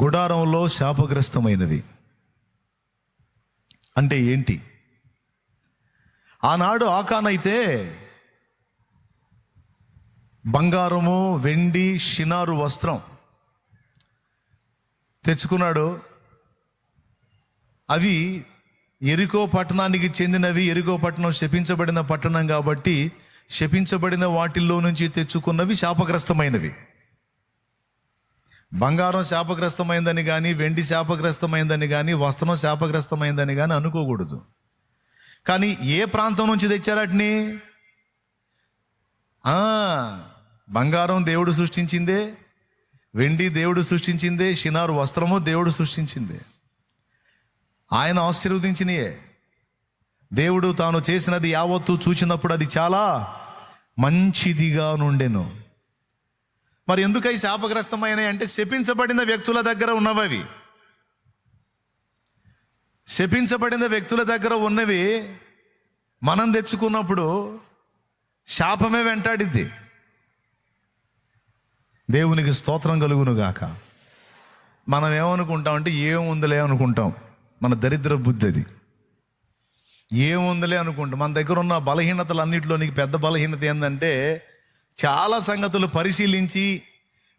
గుడారంలో శాపగ్రస్తమైనవి. అంటే ఏంటి? ఆనాడు ఆకానైతే బంగారము వెండి షినారు వస్త్రం తెచ్చుకున్నాడు. అవి ఎరికో పట్టణానికి చెందినవి. ఎరికో పట్టణం శపించబడిన పట్టణం కాబట్టి శపించబడిన వాటిల్లో నుంచి తెచ్చుకున్నవి శాపగ్రస్తమైనవి. బంగారం శాపగ్రస్తమైందని కానీ వెండి శాపగ్రస్తమైందని కానీ వస్త్రం శాపగ్రస్తమైందని కానీ అనుకోకూడదు. కానీ ఏ ప్రాంతం నుంచి తెచ్చారటిని? బంగారం దేవుడు సృష్టించిందే వెండి దేవుడు సృష్టించిందే షినారు వస్త్రము దేవుడు సృష్టించిందే. ఆయన ఆశీర్వదించినయే. దేవుడు తాను చేసినది యావత్తు చూచినప్పుడు అది చాలా మంచిదిగా నుండెను. మరి ఎందుకై శాపగ్రస్తమైనవి అంటే శపించబడిన వ్యక్తుల దగ్గర ఉన్నవి శపించబడిన వ్యక్తుల దగ్గర ఉన్నవి మనం తెచ్చుకున్నప్పుడు శాపమే వెంటాడిద్ది. దేవునికి స్తోత్రం కలుగును గాక. మనం ఏమనుకుంటాం అంటే ఏముందిలే అనుకుంటాం. మన దరిద్ర బుద్ధి అది. ఏముందిలే అనుకుంటాం. మన దగ్గర ఉన్న బలహీనతలు అన్నింటిలోనికి పెద్ద బలహీనత ఏంటంటే చాలా సంగతులు పరిశీలించి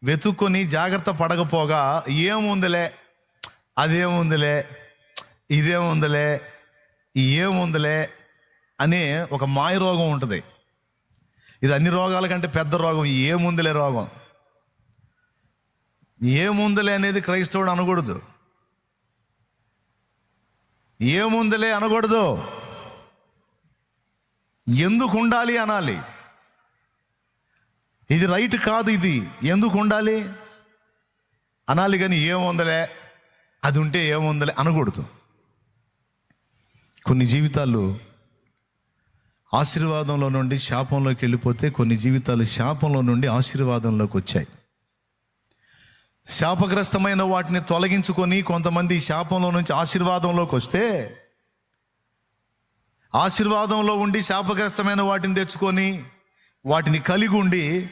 వెతుక్కొని జాగ్రత్త పడకపోగా ఏముందిలే అదేముందిలే ఇదేముందిలే ఏముందిలే అనే ఒక మాయ రోగం ఉంటుంది. ఇది అన్ని రోగాల కంటే పెద్ద రోగం ఏముందిలే రోగం. ఏముందిలే అనేది క్రైస్తవుడు అనకూడదు. ఏముందిలే అనకూడదు. ఎందుకు ఉండాలి అనాలి? ఇది రైట్ కాదు ఇది. ఎందుకు ఉండాలి? అనాలి కానీ ఏముందలే? అది ఉంటే ఏముందలే అనకూడదు. కొన్ని జీవితాలు ఆశీర్వాదంలో నుండి శాపంలోకి వెళ్ళిపోతే కొన్ని జీవితాలు శాపంలో నుండి ఆశీర్వాదంలోకి వచ్చాయి. శాపగ్రస్తమైన వాటిని తొలగించుకొని కొంతమంది శాపంలో నుంచి ఆశీర్వాదంలోకి వస్తే ఆశీర్వాదంలో ఉండి శాపగ్రస్తమైన వాటిని తెచ్చుకొని వాటిని కలిగి ఉండి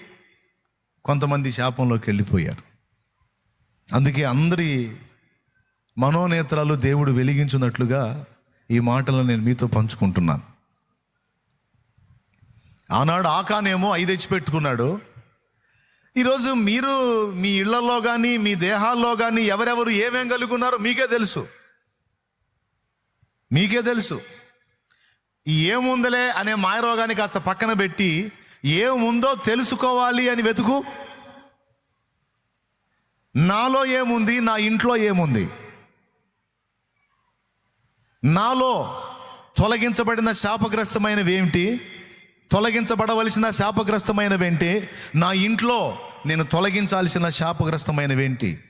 కొంతమంది శాపంలోకి వెళ్ళిపోయారు. అందుకే అందరి మనోనేత్రాలు దేవుడు వెలిగించున్నట్లుగా ఈ మాటలను నేను మీతో పంచుకుంటున్నాను. ఆనాడు ఆకానేమో ఐదు తెచ్చి పెట్టుకున్నాడు ఈరోజు మీరు మీ ఇళ్ళలో కానీ మీ దేహాల్లో కానీ ఎవరెవరు ఏమేం కలిగి ఉన్నారో మీకే తెలుసు. మీకే తెలుసు. ఈ ఏముందలే అనే మాయరోగాన్ని కాస్త పక్కన పెట్టి ఏముందో తెలుసుకోవాలి అని వెతుకు. నాలో ఏముంది నా ఇంట్లో ఏముంది? నాలో తొలగించబడిన శాపగ్రస్తమైనవి ఏమిటి తొలగించబడవలసిన శాపగ్రస్తమైనవేంటి? నా ఇంట్లో నేను తొలగించాల్సిన శాపగ్రస్తమైనవేంటి?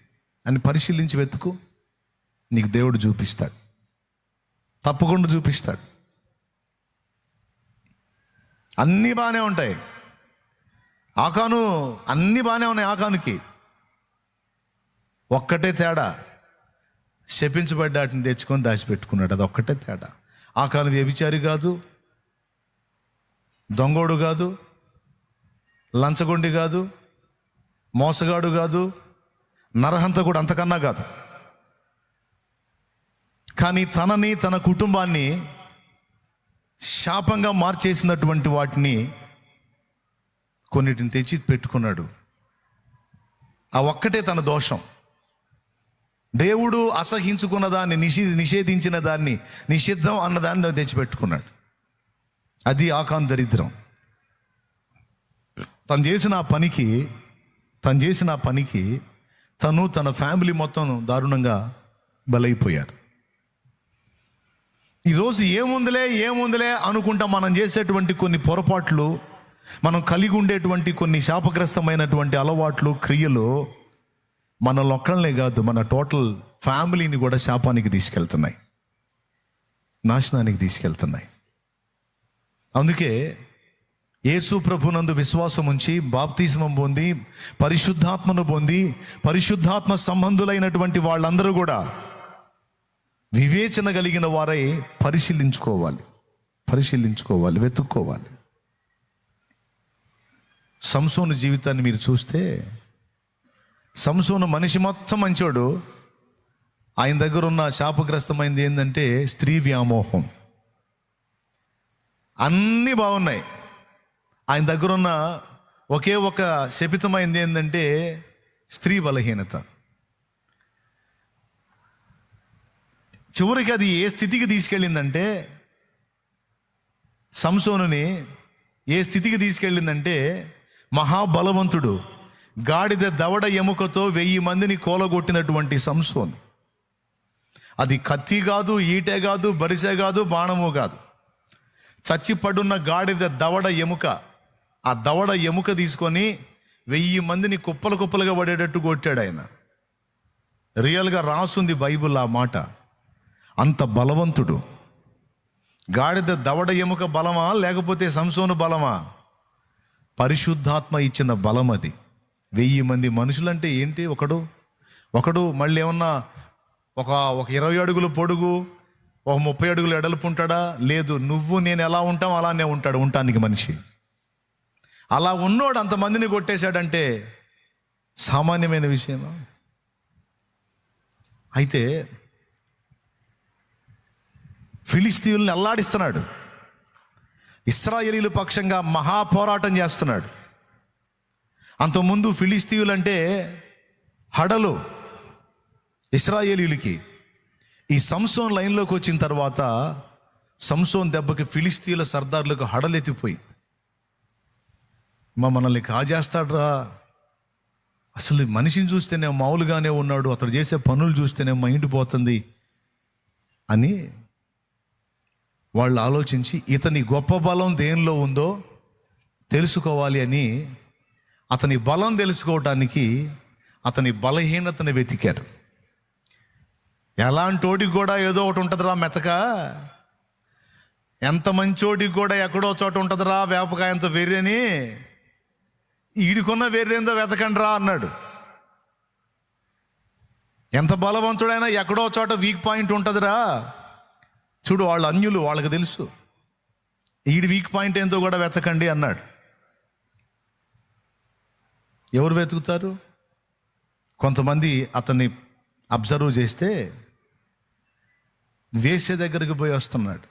అని పరిశీలించి వెతుకు. నీకు దేవుడు చూపిస్తాడు. తప్పకుండా చూపిస్తాడు. అన్నీ బాగానే ఉంటాయి. ఆకాను అన్నీ బాగానే ఉన్నాయి ఆకానుకి. ఒక్కటే తేడా. శపించబడ్డాటిని తెచ్చుకొని దాచిపెట్టుకున్నాడు. అది ఒక్కటే తేడా. ఆకాను వ్యభిచారి కాదు దొంగోడు కాదు లంచగొండి కాదు మోసగాడు కాదు నరహంతకుడు అంతకన్నా కాదు. కానీ తనని తన కుటుంబాన్ని శాపంగా మార్చేసినటువంటి వాటిని కొన్నిటిని తెచ్చి పెట్టుకున్నాడు. ఆ ఒక్కటే తన దోషం. దేవుడు అసహించుకున్న దాన్ని నిషే నిషేధించిన దాన్ని నిషిద్ధం అన్నదాన్ని తెచ్చిపెట్టుకున్నాడు అది ఆకాం దరిద్రం. తను చేసిన ఆ పనికి తను చేసిన ఆ పనికి తను తన ఫ్యామిలీ మొత్తం దారుణంగా బలైపోయారు. ఈరోజు ఏముందిలే ఏముందిలే అనుకుంటా మనం చేసేటువంటి కొన్ని పొరపాట్లు మనం కలిగి ఉండేటువంటి కొన్ని శాపగ్రస్తమైనటువంటి అలవాట్లు క్రియలు మనల్ని ఒక్కళ్ళనే కాదు మన టోటల్ ఫ్యామిలీని కూడా శాపానికి తీసుకెళ్తున్నాయి. నాశనానికి తీసుకెళ్తున్నాయి. అందుకే యేసు ప్రభునందు విశ్వాసం ఉంచి బాప్తిజమం పొంది పరిశుద్ధాత్మను పొంది పరిశుద్ధాత్మ సంబంధులైనటువంటి వాళ్ళందరూ కూడా వివేచన కలిగిన వారై పరిశీలించుకోవాలి. పరిశీలించుకోవాలి వెతుక్కోవాలి. సంసోను జీవితాన్ని మీరు చూస్తే సంసోను మనిషి మొత్తం మంచోడు. ఆయన దగ్గర ఉన్న శాపగ్రస్తమైంది ఏంటంటే స్త్రీ వ్యామోహం. అన్నీ బాగున్నాయి. ఆయన దగ్గరున్న ఒకే ఒక శపితమైంది ఏంటంటే స్త్రీ బలహీనత. చివరికి అది ఏ స్థితికి తీసుకెళ్ళిందంటే సంసోనుని ఏ స్థితికి తీసుకెళ్ళిందంటే మహాబలవంతుడు గాడిద దవడ ఎముకతో వెయ్యి మందిని కోలగొట్టినటువంటి సంసోన్. అది కత్తి కాదు ఈటే కాదు బరిసే కాదు బాణము కాదు. చచ్చిపడున్న గాడిద దవడ ఎముక ఆ దవడ ఎముక తీసుకొని వెయ్యి మందిని కుప్పలు కుప్పలుగా పడేటట్టు కొట్టాడు ఆయన. రియల్గా రాసుంది బైబుల్ ఆ మాట. అంత బలవంతుడు. గాడిద దవడ ఎముక బలమా లేకపోతే సంసోను బలమా? పరిశుద్ధాత్మ ఇచ్చిన బలం అది. వెయ్యి మంది మనుషులంటే ఏంటి ఒకడు? ఒకడు మళ్ళీ ఏమన్నా ఒక ఒక ఇరవై అడుగులు పొడుగు ఒక ముప్పై అడుగులు ఎడలుపు ఉంటాడా? లేదు. నువ్వు నేను ఎలా ఉంటాం అలానే ఉంటాడు ఉండటానికి మనిషి. అలా ఉన్నోడు అంతమందిని కొట్టేశాడంటే సామాన్యమైన విషయమా? అయితే ఫిలిస్తీన్లను అల్లాడిస్తున్నాడు. ఇస్రాయేలీల పక్షంగా మహాపోరాటం చేస్తున్నాడు. అంతకుముందు ఫిలిస్తీయులు అంటే హడలు ఇస్రాయేలీలకి. ఈ సంసోన్ లైన్లోకి వచ్చిన తర్వాత సంసోన్ దెబ్బకి ఫిలిస్తీన్ల సర్దార్లకు హడలెత్తిపోయి మా మనల్ని కాజేస్తాడ్రా. అసలు మనిషిని చూస్తేనే మామూలుగానే ఉన్నాడు. అతడు చేసే పనులు చూస్తేనే మైండ్ పోతుంది అని వాళ్ళు ఆలోచించి ఇతని గొప్ప బలం దేనిలో ఉందో తెలుసుకోవాలి అని అతని బలం తెలుసుకోవటానికి అతని బలహీనతని వెతికారు. ఎలాంటోడికి కూడా ఏదో ఒకటి ఉంటుందిరా మెతక. ఎంత మంచోటికి కూడా ఎక్కడో చోట ఉంటుందిరా వేపకాయంత వెర్రని. ఈడికున్న వెర్రేందో వెతకండిరా అన్నాడు. ఎంత బలవంతుడైనా ఎక్కడో చోట వీక్ పాయింట్ ఉంటుందిరా. చూడు వాళ్ళ అన్యులు వాళ్ళకి తెలుసు. ఈడి వీక్ పాయింట్ ఏందో కూడా వెతకండి అన్నాడు. ఎవరు వెతుకుతారు? కొంతమంది అతన్ని అబ్జర్వ్ చేస్తే వేసే దగ్గరికి పోయి వస్తున్నాడు.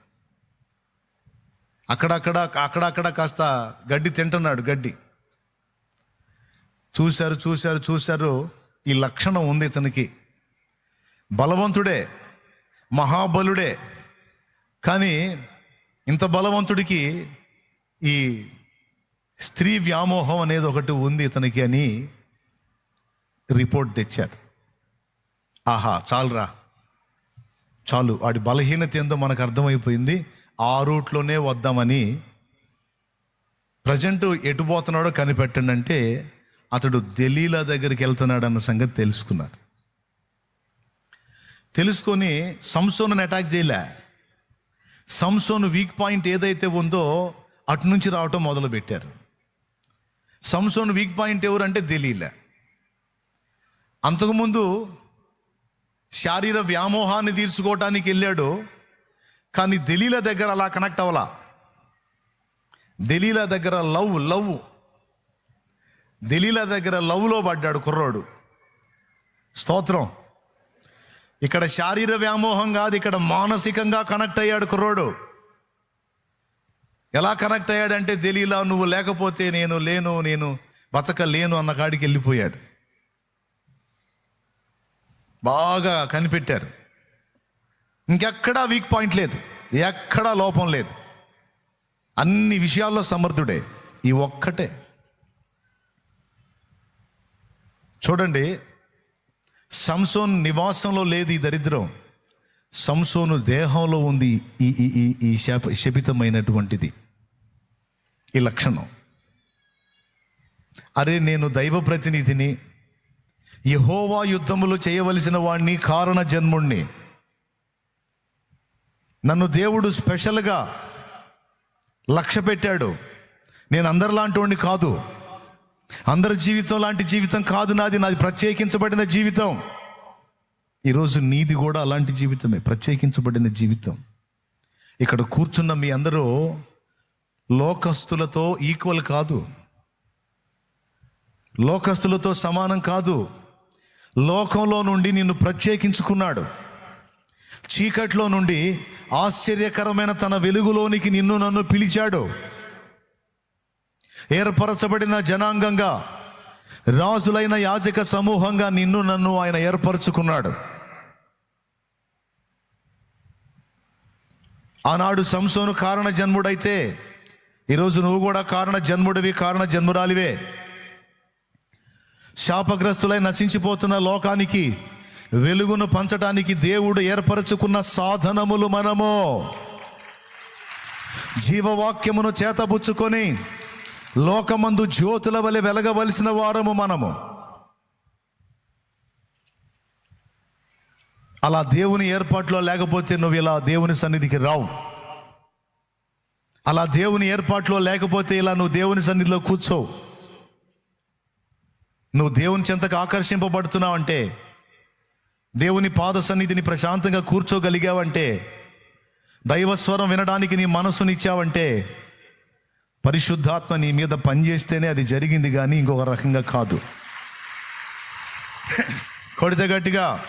అక్కడక్కడ అక్కడక్కడ కాస్త గడ్డి తింటున్నాడు గడ్డి. చూశారు చూశారు చూశారు ఈ లక్షణం ఉంది ఇతనికి. బలవంతుడే మహాబలుడే. కానీ ఇంత బలవంతుడికి ఈ స్త్రీ వ్యామోహం అనేది ఒకటి ఉంది ఇతనికి అని రిపోర్ట్ తెచ్చారు. ఆహా చాలురా. చాలు వాడి బలహీనత ఏందో మనకు అర్థమైపోయింది. ఆ రూట్లోనే వద్దామని ప్రజెంట్ ఎటు పోతున్నాడో కనిపెట్టండి అంటే అతడు దలీలా దగ్గరికి వెళ్తున్నాడు అన్న సంగతి తెలుసుకున్నారు. తెలుసుకొని సంసోను అటాక్ చేయలే. సంసోను వీక్ పాయింట్ ఏదైతే ఉందో అటు నుంచి రావటం మొదలు పెట్టారు సంసోను వీక్ పాయింట్ ఎవరు అంటే తెలియలే అంతకుముందు శారీర వ్యామోహాన్ని తీర్చుకోవటానికి వెళ్ళాడు కానీ దలీల దగ్గర అలా కనెక్ట్ అవ్వాల. దలీల దగ్గర లవ్ లవ్. దలీల దగ్గర లవ్లో పడ్డాడు కుర్రోడు. స్తోత్రం. ఇక్కడ శారీర వ్యామోహం కాదు ఇక్కడ మానసికంగా కనెక్ట్ అయ్యాడు కుర్రోడు. ఎలా కనెక్ట్ అయ్యాడంటే తెలియలా నువ్వు లేకపోతే నేను లేను నేను బతకలేను అన్న కాడికి వెళ్ళిపోయాడు. బాగా కనిపెట్టారు. ఇంకెక్కడా వీక్ పాయింట్ లేదు ఎక్కడా లోపం లేదు. అన్ని విషయాల్లో సమర్థుడే ఈ ఒక్కటే. చూడండి సంసోన్ నివాసంలో లేదు ఈ దరిద్రం. సంసోను దేహంలో ఉంది ఈ ఈ ఈ ఈ శాప శపితమైనటువంటిది. ఈ లక్షణం. అరే నేను దైవ ప్రతినిధిని. యహోవా యుద్ధములు చేయవలసిన వాణ్ణి కారణ జన్ముణ్ణి. నన్ను దేవుడు స్పెషల్గా లక్ష్య పెట్టాడు. నేను అందరిలాంటి వాడిని కాదు. అందరి జీవితం లాంటి జీవితం కాదు నాది నాది ప్రత్యేకించబడిన జీవితం. ఈరోజు నీది కూడా అలాంటి జీవితమే ప్రత్యేకించబడిన జీవితం. ఇక్కడ కూర్చున్న మీ అందరూ లోకస్తులతో ఈక్వల్ కాదు. లోకస్తులతో సమానం కాదు. లోకంలో నుండి నిన్ను ప్రత్యేకించుకున్నాడు. చీకట్లో నుండి ఆశ్చర్యకరమైన తన వెలుగులోనికి నిన్ను నన్ను పిలిచాడు. ఏర్పరచబడిన జనాంగంగా రాజులైన యాజక సమూహంగా నిన్ను నన్ను ఆయన ఏర్పరచుకున్నాడు. ఆనాడు సంసోను కారణ జన్ముడైతే ఈరోజు నువ్వు కూడా కారణ జన్ముడివి కారణ జన్మురాలివే. శాపగ్రస్తులై నశించిపోతున్న లోకానికి వెలుగును పంచడానికి దేవుడు ఏర్పరచుకున్న సాధనములు మనము. జీవవాక్యమును చేతబుచ్చుకొని లోకమందు జ్యోతుల వలె వెలగవలసిన వారము మనము. అలా దేవుని ఏర్పాట్లో లేకపోతే నువ్వు ఇలా దేవుని సన్నిధికి రావు. అలా దేవుని ఏర్పాట్లో లేకపోతే ఇలా నువ్వు దేవుని సన్నిధిలో కూర్చోవు. నువ్వు దేవుని చెంతకు ఆకర్షింపబడుతున్నావు అంటే దేవుని పాద సన్నిధిని ప్రశాంతంగా కూర్చోగలిగావంటే దైవస్వరం వినడానికి నీ మనసునిచ్చావంటే పరిశుద్ధాత్మ నీ మీద పనిచేస్తేనే అది జరిగింది కానీ ఇంకొక రకంగా కాదు. కొడితే గట్టిగా